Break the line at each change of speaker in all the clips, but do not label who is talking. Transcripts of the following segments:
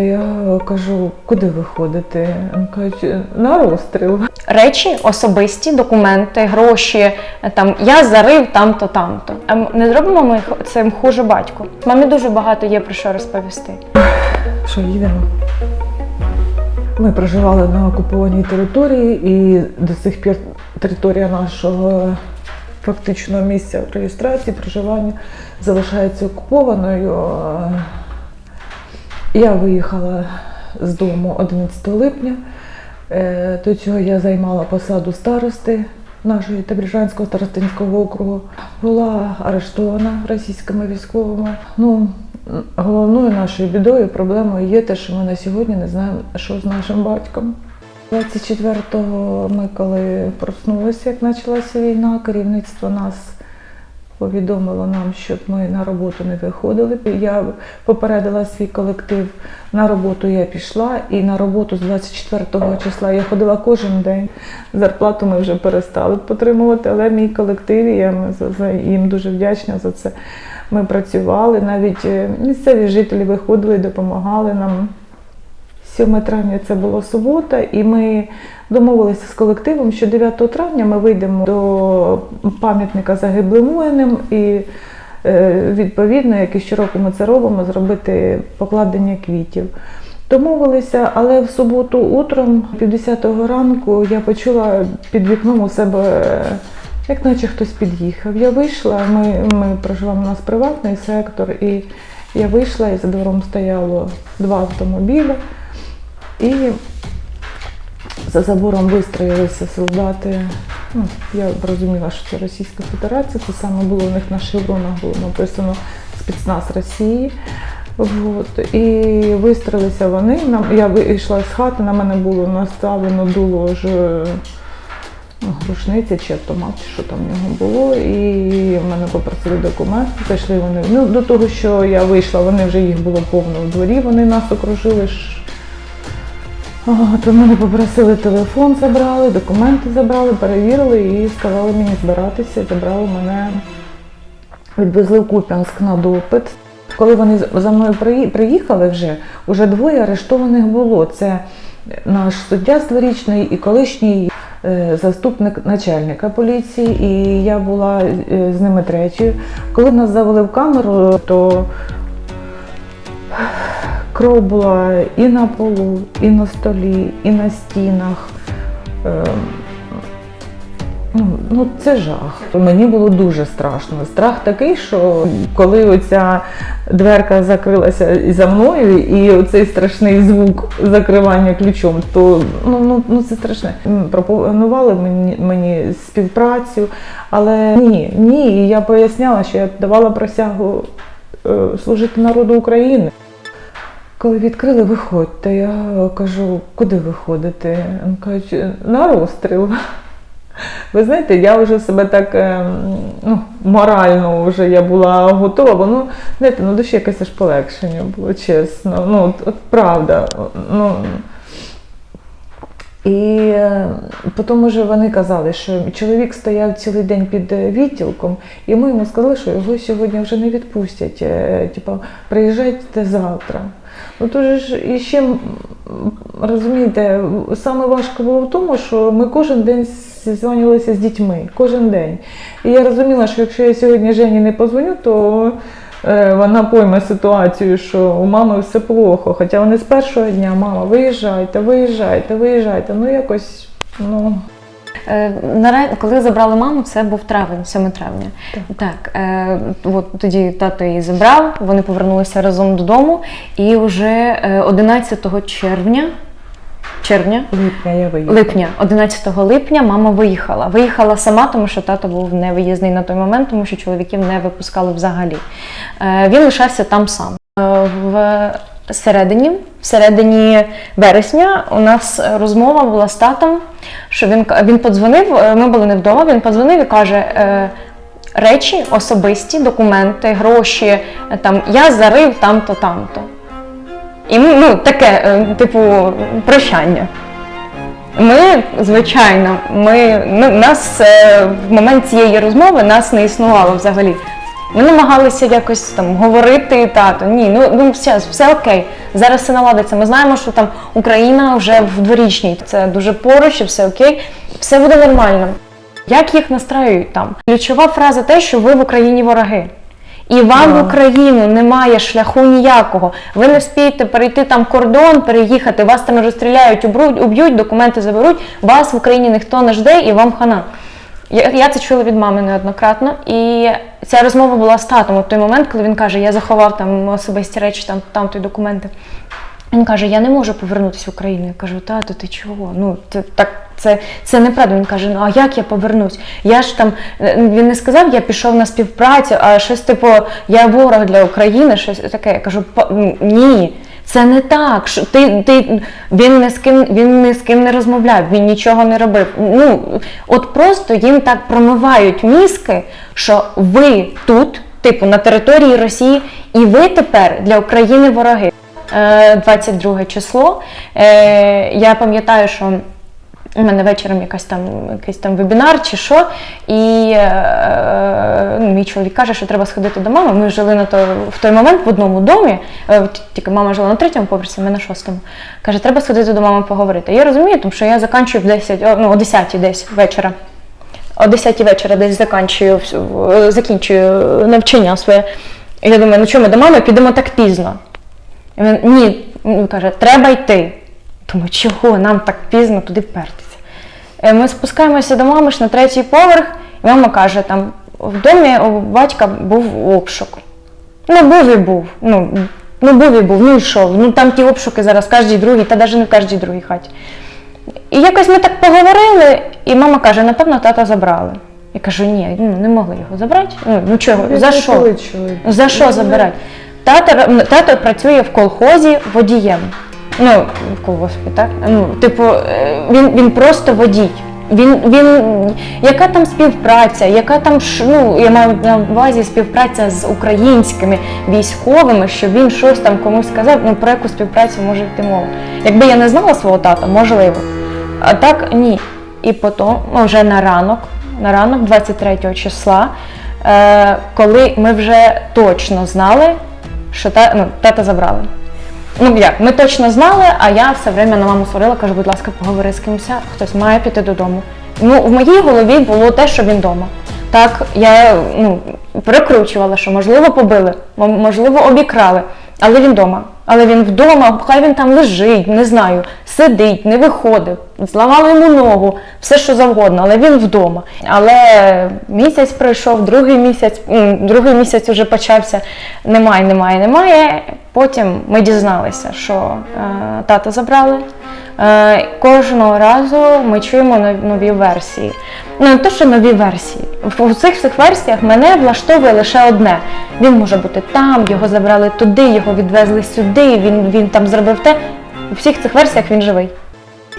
Я кажу, куди ви ходите? Він каже, на розстріл.
Речі, особисті, документи, гроші. Там я зарив там-то, там-то. А не зробимо ми цим хуже батьку. Мамі дуже багато є про що розповісти.
Що їдемо? Ми проживали на окупованій території, і до сих пір територія нашого фактично місця реєстрації, проживання залишається окупованою. Я виїхала з дому 11 липня. Е, До цього я займала посаду старости нашої Табрижанського старостинського округу. Була арештована російськими військовими. Ну, головною нашою бідою, проблемою є те, що ми на сьогодні не знаємо, що з нашим батьком. 24-го ми, коли проснулися, як почалася війна, керівництво нас повідомило нам, щоб ми на роботу не виходили. Я попередила свій колектив. На роботу я пішла, і на роботу з 24 числа я ходила кожен день. Зарплату ми вже перестали отримувати, але мій колектив, я їм дуже вдячна за це. Ми працювали, навіть е, місцеві жителі виходили допомагали нам. 7 травня це була субота, і ми домовилися з колективом, що 9 травня ми вийдемо до пам'ятника загиблим воїнам і е, відповідно, як і щороку ми це робимо, зробити покладення квітів. Домовилися, але в суботу утром, пів 10 ранку, я почула під вікном у себе, як наче хтось під'їхав. Я вийшла, ми, ми проживаємо у нас приватний сектор, і я вийшла, і за двором стояло два автомобілі. І за забором вистроїлися солдати. Ну, я зрозуміла, що це Російська Федерація. Це саме було у них на шевронах було написано спецназ Росії. От. І вистроїлися вони. Я вийшла з хати, на мене було наставлено дуло ж ну, рушниця чи автомат, чи що там в нього було. І в мене попросили документи. Зайшли вони. Ну, до того, що я вийшла, вони вже їх було повно в дворі, вони нас окружили. От, мене попросили телефон, забрали, документи забрали, перевірили і сказали мені збиратися. Забрали мене, відвезли в Куп'янськ на допит. Коли вони за мною приїхали вже, вже двоє арештованих було. Це наш суддя дворічний і колишній е, заступник начальника поліції, і я була е, з ними третьою. Коли нас завели в камеру, то кров була і на полу, і на столі, і на стінах. Ем, Ну, ну це жах. Мені було дуже страшно. Страх такий, що коли оця дверка закрилася за мною, і оцей страшний звук закривання ключом, то ну, ну, ну це страшне. Пропонували мені, мені співпрацю, але ні, ні. І я поясняла, що я давала присягу е, служити народу України. Коли відкрили, виходьте, я кажу, куди ви ходите? Він каже, на розстріл. Ви знаєте, я вже себе так ем, ну, морально вже я була готова, бо ну, знаєте, на душі якесь аж полегшення було, чесно. Ну, от, от правда. Ну, і е, потім вже вони казали, що чоловік стояв цілий день під е, відділком, і ми йому сказали, що його сьогодні вже не відпустять. е, Типу, приїжджайте завтра. Ну то ж і ще розумієте, саме важко було в тому, що ми кожен день зізвонювалися з дітьми, кожен день. І я розуміла, що якщо я сьогодні Жені не позвоню, то е, вона пойме ситуацію, що у мами все плохо. Хоча вони з першого дня, мама, виїжджайте, виїжджайте, виїжджайте. Ну якось, ну.
Е, Коли забрали маму, це був травень, 7 травня. Так, е, от тоді тато її забрав, вони повернулися разом додому, і вже е, 11 червня, червня,
Липня я виїхала.
липня, 11 липня мама виїхала. Виїхала сама, тому що тато був невиїзний на той момент, тому що чоловіків не випускали взагалі. Е, Він лишався там сам. Е, В середині, в середині вересня у нас розмова була з татом, що він, він подзвонив, е, ми були не вдома, він подзвонив і каже. е, Речі, особисті, документи, гроші, е, там я зарив там-то, там-то. І ну, таке, е, типу, прощання. Ми, звичайно, ми, ну, нас е, в момент цієї розмови нас не існувало взагалі. Ми намагалися якось там говорити тато. Ні, ну, ну все, все окей. Зараз все наладиться. Ми знаємо, що там Україна вже в дворічній. Це дуже поруч, і все окей, все буде нормально. Як їх настраюють там? Ключова фраза те, що ви в Україні вороги. І вам в Україну немає шляху ніякого. Ви не вспієте перейти там кордон, переїхати, вас там розстріляють, уб'ють, документи заберуть. Вас в Україні ніхто не жде і вам хана. Я, я це чула від мами неоднократно, і ця розмова була з татом у той момент, коли він каже: Я заховав там особисті речі, там, там той документи. Він каже: Я не можу повернутися в Україну. Я кажу, тато, ти чого? Ну це так, це, це неправда. Він каже: Ну а як я повернусь? Я ж там е, він не сказав, я пішов на співпрацю, а щось типу, я ворог для України, щось таке. Я кажу, «Па- ні. Це не так. Що ти, ти, він, не з ким, він ні з ким не розмовляв, він нічого не робив. Ну, от просто їм так промивають мізки, що ви тут, типу, на території Росії, і ви тепер для України вороги. Е, 22 число. Е, Я пам'ятаю, що у мене вечором якась там, якийсь там вебінар чи що, і е, ну, мій чоловік каже, що треба сходити до мами. Ми жили на то, в той момент в одному домі, е, тільки мама жила на третьому поверсі, ми на шостому. Каже, треба сходити до мами поговорити. Я розумію, тому що я заканчую в 10, ну, о 10 десь вечора. О 10 вечора десь заканчую, е, закінчую навчання своє. І я думаю, ну чому ми до мами підемо так пізно? І він, ні, він каже, треба йти. Думаю, чого нам так пізно туди впертися? Е, Ми спускаємося до мами ж на третій поверх, і мама каже, там в домі у батька був обшук. Ну, був і був. Ну, ну був і був, ну і що? Ну там ті обшуки зараз в кожній другій, та навіть не в кожній другій хаті. І якось ми так поговорили, і мама каже, напевно, тата забрали. Я кажу, ні, ну не могли його забрати. Ну, ну чого, за що? За що забирати? Тато, тато працює в колхозі водієм. Ну, колгоспі, так? Ну, типу, е, він, він просто водій. Він, він, яка там співпраця, яка там ну, я маю на увазі співпраця з українськими військовими, що він щось там комусь сказав, ну про яку співпрацю може йти мова. Якби я не знала свого тата, можливо. А так ні. І потім, ну, вже на ранок, на ранок 23 числа, е, коли ми вже точно знали, що та, ну, тата забрали. Ну як, ми точно знали, а я все время на маму сварила, кажу, будь ласка, поговори з кимось, хтось має піти додому. Ну, в моїй голові було те, що він вдома. Так, я ну, перекручувала, що можливо побили, можливо, обікрали, але він вдома. Але він вдома, хай він там лежить, не знаю, сидить, не виходить, зламали йому ногу, все що завгодно, але він вдома. Але місяць пройшов, другий місяць, другий місяць вже почався. Немає, немає, немає. Потім ми дізналися, що е, тата забрали. Е, кожного разу ми чуємо нов- нові версії. Ну, не те, що нові версії. У цих всіх версіях мене влаштовує лише одне: він може бути там, його забрали туди, його відвезли сюди, він, він там зробив те. У всіх цих версіях він живий.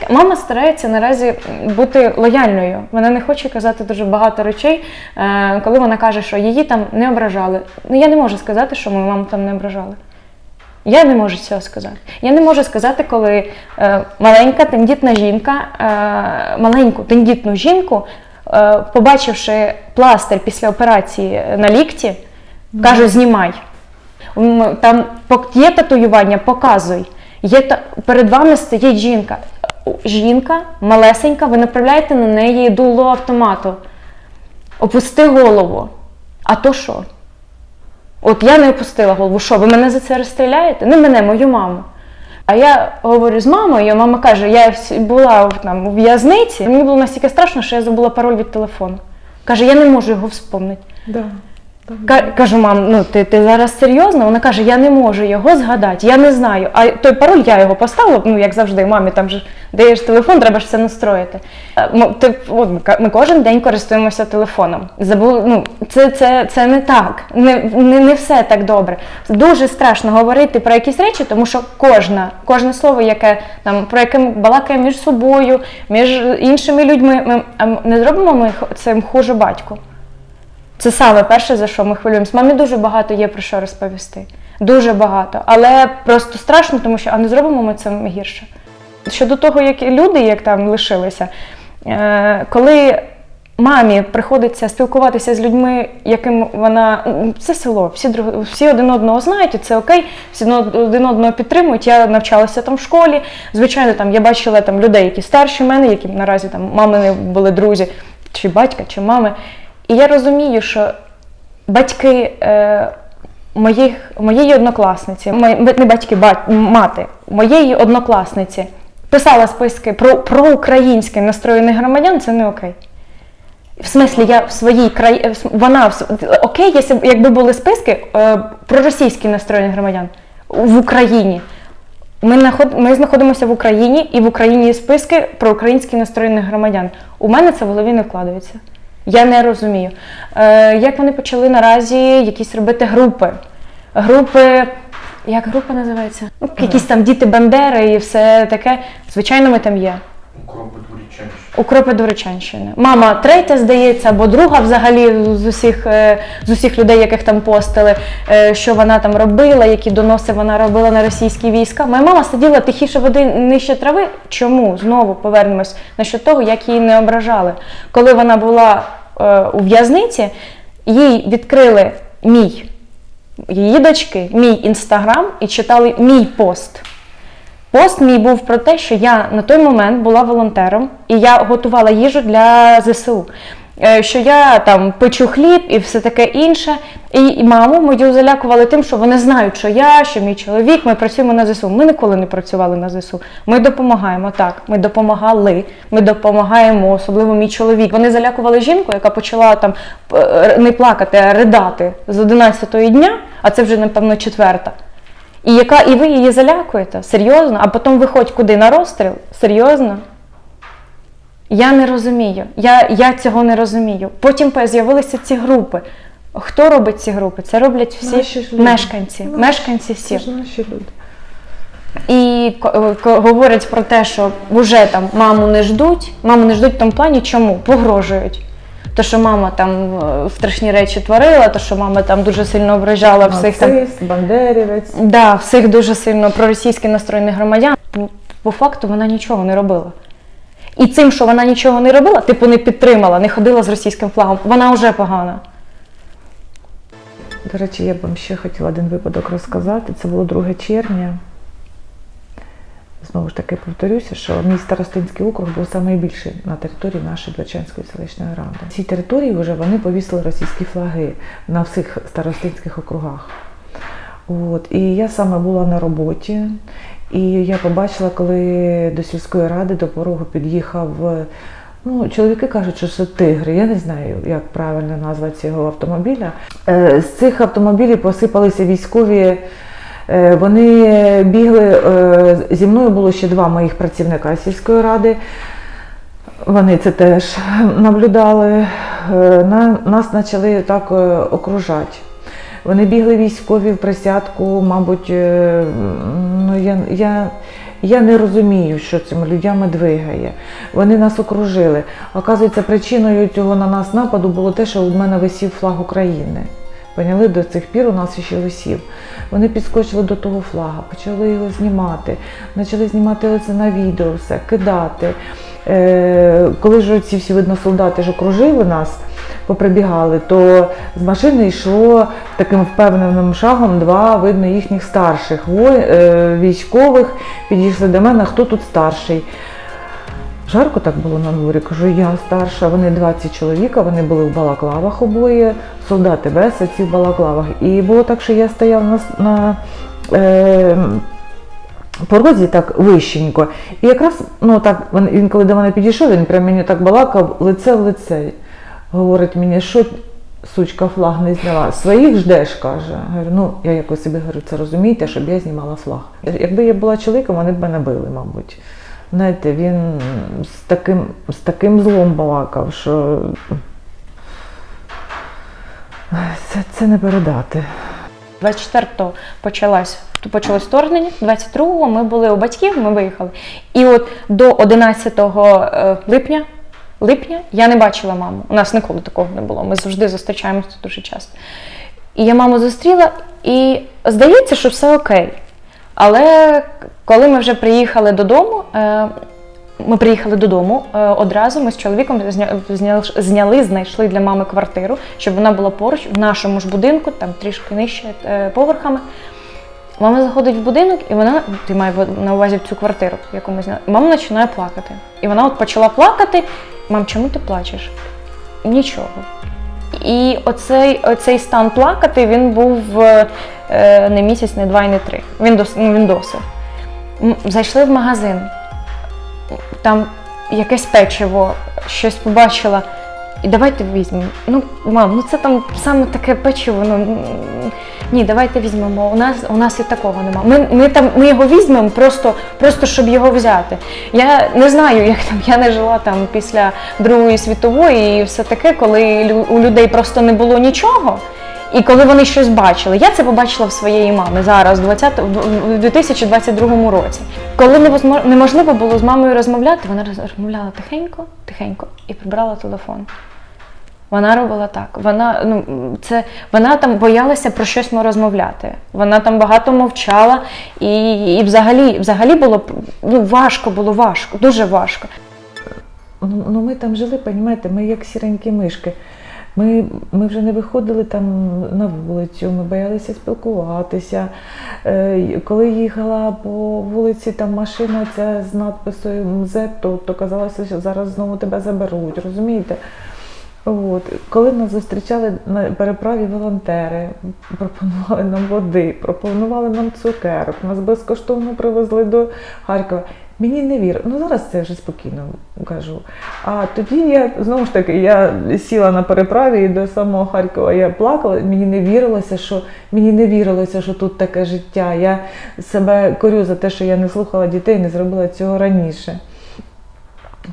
Мама старається наразі бути лояльною. Вона не хоче казати дуже багато речей, е, коли вона каже, що її там не ображали. Ну я не можу сказати, що мою маму там не ображали. Я не можу цього сказати. Я не можу сказати, коли е, маленька тендітна жінка, е, маленьку тендітну жінку, побачивши пластир після операції на лікті, кажу: знімай. Там є татуювання, показуй. Є. Перед вами стоїть жінка. Жінка малесенька, ви направляєте на неї дуло автомату. Опусти голову. А то що? От я не опустила голову. Що, ви мене за це розстріляєте? Не мене, мою маму. А я говорю з мамою, мама каже, я була там, у в'язниці, мені було настільки страшно, що я забула пароль від телефону. Каже, я не можу його вспомнити.
Да.
Кажу, мам, ну ти, ти зараз серйозно? Вона каже, я не можу його згадати, я не знаю. А той пароль я його поставила, ну як завжди, мамі там же даєш телефон, треба ж все настроїти. Е, Ти, от, ми кожен день користуємося телефоном. Забули, ну, це, це, це не так. Не, не, не все так добре. Дуже страшно говорити про якісь речі, тому що кожна, кожне слово, яке там про яке ми балакаємо між собою, між іншими людьми, ми не зробимо ми цим хуже батьку. Це саме перше, за що ми хвилюємося. Мамі дуже багато є про що розповісти. Дуже багато. Але просто страшно, тому що а не зробимо ми це гірше. Щодо того, як люди як там лишилися, е, коли мамі приходиться спілкуватися з людьми, яким вона це село, всі всі один одного знають, і це окей, всі один одного підтримують. Я навчалася там в школі. Звичайно, там я бачила там людей, які старші мене, які наразі там мамини були друзі, чи батька, чи мами. І я розумію, що батьки е, моїх, моєї однокласниці, мої- не батьки, бать, мати моєї однокласниці писала списки про, про українське настроєних громадян, це не окей. В смислі, я в своїй країні, вона в окей, якби були списки е, про російські настроєних громадян в Україні. Ми, наход, ми знаходимося в Україні, і в Україні є списки про українські настроєних громадян. У мене це в голові не вкладається. Я не розумію. Е, як вони почали наразі якісь робити групи? Групи, як група називається? Ну, якісь там діти Бандери і все таке. Звичайно, ми там є.
Укропи Дворічанщини.
Укропи Доречанщини. Мама третя, здається, або друга взагалі з усіх, е, з усіх людей, яких там постили, е, що вона там робила, які доноси вона робила на російські війська. Моя мама сиділа тихіше води нижче трави. Чому? Знову повернемось насчет того, як її не ображали. Коли вона була у в'язниці, їй відкрили мій, її дочки, мій інстаграм і читали мій пост. Пост мій був про те, що я на той момент була волонтером і я готувала їжу для ЗСУ. Е, Що я там печу хліб і все таке інше. І, маму мою залякували тим, що вони знають, що я, що мій чоловік, ми працюємо на ЗСУ. Ми ніколи не працювали на ЗСУ. Ми допомагаємо так. Ми допомагали, ми допомагаємо, особливо мій чоловік. Вони залякували жінку, яка почала там е, не плакати, а ридати з 11-ї дня, а це вже напевно четверта. І яка і ви її залякуєте? Серйозно? А потім виходь куди на розстріл? Серйозно? Я не розумію. Я, я цього не розумію. Потім з'явилися ці групи. Хто робить ці групи? Це роблять всі
Наші ж люди.
мешканці.
Ну,
мешканці
Це
всі.
ж наші люди.
І ко- говорять про те, що вже там маму не ждуть. Маму не ждуть в тому плані, чому? Погрожують. То, що мама там е, страшні речі творила, то, що мама там дуже сильно ображала всіх там.
Бандерівець.
Да, всіх дуже сильно проросійськи настроєних громадян. По факту вона нічого не робила. І цим, що вона нічого не робила, типу не підтримала, не ходила з російським флагом, вона вже погана.
До речі, я б вам ще хотіла один випадок розказати. Це було 2 червня. Знову ж таки повторюся, що мій старостинський округ був найбільший на території нашої Дворчанської селищної ради. Цій території вже вони повісили російські флаги на всіх старостинських округах. От. І я саме була на роботі, і я побачила, коли до сільської ради до порогу під'їхав. е, Ну, чоловіки кажуть, що це тигр. Я не знаю, як правильно назвати цього автомобіля. Е, З цих автомобілів посипалися військові. Е, Вони бігли. Зі мною було ще два моїх працівника сільської ради. Вони це теж наблюдали. Нас почали так окружати. Вони бігли військові в присядку, мабуть, е, ну я, я, я не розумію, що цими людьми двигає. Вони нас окружили. Оказується, причиною цього на нас нападу було те, що у мене висів флаг України. Поняли, до цих пір у нас ще висів. Вони підскочили до того флага, почали його знімати, почали знімати це на відео, все, кидати. Е, коли ж ці всі видно солдати ж окружили нас, поприбігали, то з машини йшло таким впевненим шагом два видно їхніх старших е, військових. Підійшли до мене, хто тут старший. Жарко так було на дворі, кажу, я старша, вони 20 чоловіка, вони були в балаклавах обоє, солдати без, ці в балаклавах. І було так, що я стояв на, на е, порозі так вищенько. І якраз ну, так, він, коли до мене підійшов, він прям мені так балакав лице в лице. Говорить мені, що сучка флаг не зняла. Своїх ждеш, каже. Говорю, ну я якось собі говорю, це розумієте, щоб я знімала флаг. Якби я була чоловіком, вони б мене били, мабуть. Знаєте, він з таким, з таким злом балакав, що це, це не передати.
24-го почалось, почалось вторгнення, 22-го ми були у батьків, ми виїхали. І от до 11 е, липня, липня я не бачила маму. У нас ніколи такого не було. Ми завжди зустрічаємося дуже часто. І я маму зустріла, і здається, що все окей. Але коли ми вже приїхали додому, е, Ми приїхали додому е, одразу. Ми з чоловіком зня- зня- зняли, знайшли для мами квартиру, щоб вона була поруч в нашому ж будинку, там трішки нижче е, поверхами. Мама заходить в будинок, і вона ти має на увазі цю квартиру, яку ми зняли. Мама починає плакати. І вона от почала плакати. Мам, чому ти плачеш? Нічого. І оцей, оцей стан плакати він був е, не місяць, не два і не три. Він дос, ну, він досив. Зайшли в магазин, там якесь печиво, щось побачила. І давайте візьмемо. Ну, мам, ну це там саме таке печиво. Ну ні, давайте візьмемо. У нас у нас і такого нема. Ми, ми там ми його візьмемо просто, просто щоб його взяти. Я не знаю, як там я не жила там після Другої світової і все таке, коли у людей просто не було нічого. І коли вони щось бачили, я це побачила в своєї мами зараз, в 20, в 2022 році. Коли неможливо було з мамою розмовляти, вона розмовляла тихенько, тихенько і прибрала телефон. Вона робила так. Вона ну це вона там боялася про щось ми розмовляти. Вона там багато мовчала, і, і взагалі, взагалі було ну, важко, було важко, дуже важко.
Ну, ну ми там жили, розумієте, ми як сіренькі мишки. Ми, ми вже не виходили там на вулицю, ми боялися спілкуватися. Е, коли їхала по вулиці там машина ця з надписою МЗ, то, то казалося, що зараз знову тебе заберуть, розумієте? От. Коли нас зустрічали на переправі волонтери, пропонували нам води, пропонували нам цукерок, нас безкоштовно привезли до Харкова. Мені не вір. Ну зараз це вже спокійно кажу. А тоді я знову ж таки я сіла на переправі і до самого Харкова я плакала. Мені не вірилося, що мені не вірилося, що тут таке життя. Я себе корю за те, що я не слухала дітей, не зробила цього раніше.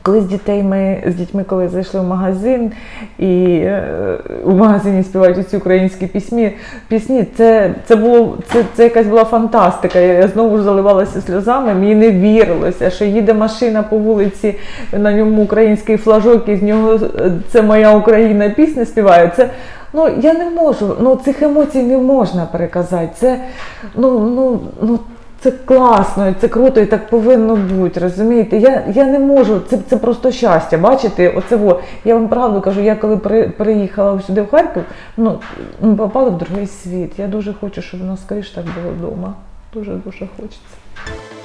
Коли з дітей ми з дітьми, коли зайшли в магазин і е, в магазині співають ці українські пісні, пісні, це, це було це, це якась була фантастика. Я, я знову ж заливалася сльозами, мені не вірилося, що їде машина по вулиці, на ньому український флажок, і з нього е, це моя Україна пісня співає. Це ну я не можу. Ну цих емоцій не можна переказати. Це ну ну ну. Це класно, і це круто і так повинно бути, розумієте? Я, я не можу, це, це просто щастя. Бачите, оце во. Я вам правду кажу, я коли при, приїхала сюди в Харків, ну ми попали в другий світ. Я дуже хочу, щоб нас скоріше так було вдома. Дуже дуже хочеться.